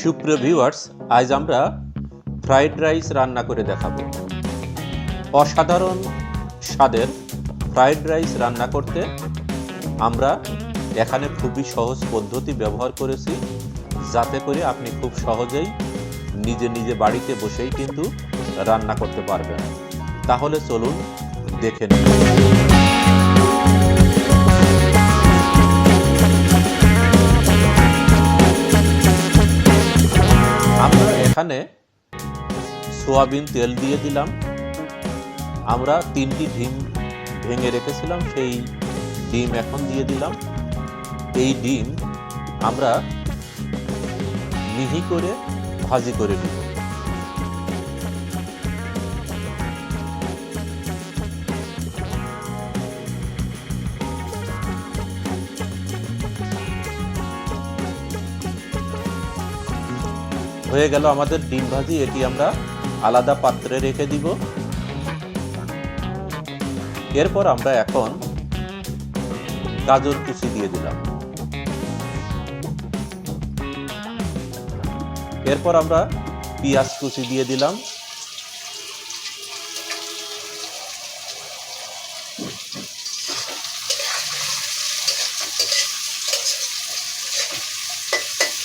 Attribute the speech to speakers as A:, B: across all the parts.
A: সুপ্রিয় ভিউয়ার্স আজ আমরা ফ্রাইড রাইস রান্না করে দেখাবো। অসাধারণ স্বাদের ফ্রাইড রাইস রান্না করতে আমরা এখানে খুবই সহজ পদ্ধতি ব্যবহার করেছি, যাতে করে আপনি খুব সহজেই নিজে নিজে বাড়িতে বসেই কিন্তু রান্না করতে পারবেন। তাহলে চলুন দেখে নিন এখানে সোয়াবিন তেল দিয়ে দিলাম। আমরা তিনটি ডিম ভেঙে রেখেছিলাম, সেই ডিম এখন দিয়ে দিলাম। এই ডিম আমরা মিহি করে ভাজি করে দিব হয়ে গেল আমাদের ডিম ভাজি, এটি আমরা আলাদা পাত্রে রেখে দিব। এরপর আমরা এখন গাজর কুচি দিয়ে দিলাম। এরপর আমরা পেঁয়াজ কুচি দিয়ে দিলাম।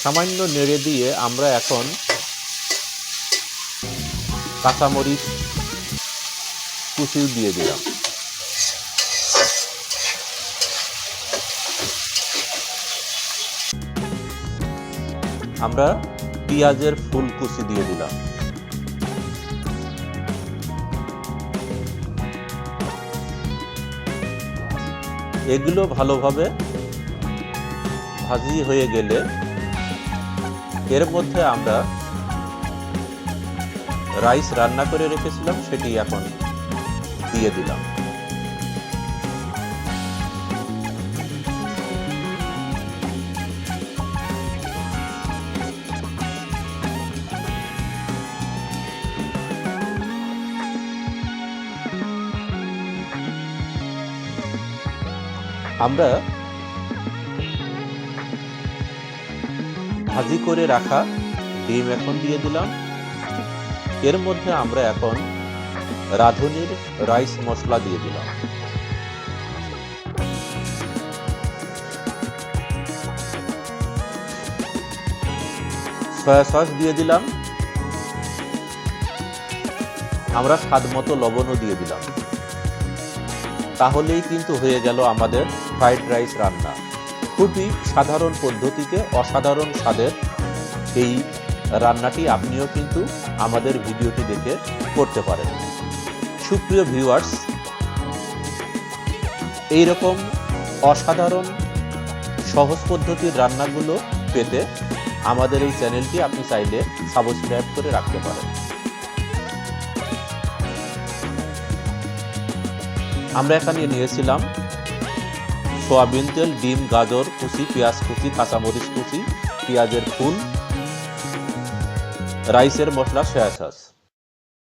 A: সামান্য নেড়ে দিয়ে আমরা এখন কাঁচামরিচ কুচিও দিয়ে দিলাম। আমরা পেঁয়াজের ফুল কুচি দিয়ে দিলাম। এগুলো ভালোভাবে ভাজি হয়ে গেলে এর মধ্যে আমরা রাইস রান্না করে রেখেছিলাম সেটি এখন দিয়ে দিলাম। আমরা ভাজি করে রাখা ডিম এখন দিয়ে দিলাম। এর মধ্যে আমরা এখন রাঁধুনির রাইস মশলা দিয়ে দিলাম। সয়া সস দিয়ে দিলাম। আমরা স্বাদ মতো লবণও দিয়ে দিলাম। তাহলেই কিন্তু হয়ে গেল আমাদের ফ্রাইড রাইস রান্না। খুবই সাধারণ পদ্ধতিতে অসাধারণ স্বাদের এই রান্নাটি আপনিও কিন্তু আমাদের ভিডিওটি দেখে করতে পারেন। সুপ্রিয় ভিউয়ার্স, এইরকম অসাধারণ সহজ পদ্ধতির রান্নাগুলো পেতে আমাদের এই চ্যানেলটি আপনি চাইলে সাবস্ক্রাইব করে রাখতে পারেন। আমরা এখানে নিয়েছিলাম সোয়াবিন তেল, ডিম, গাজর, কুচি, পেঁয়াজ কুচি, কাঁচামরিচ কুচি, পেঁয়াজের ফুল, রাইসের মশলা, সয়া সস।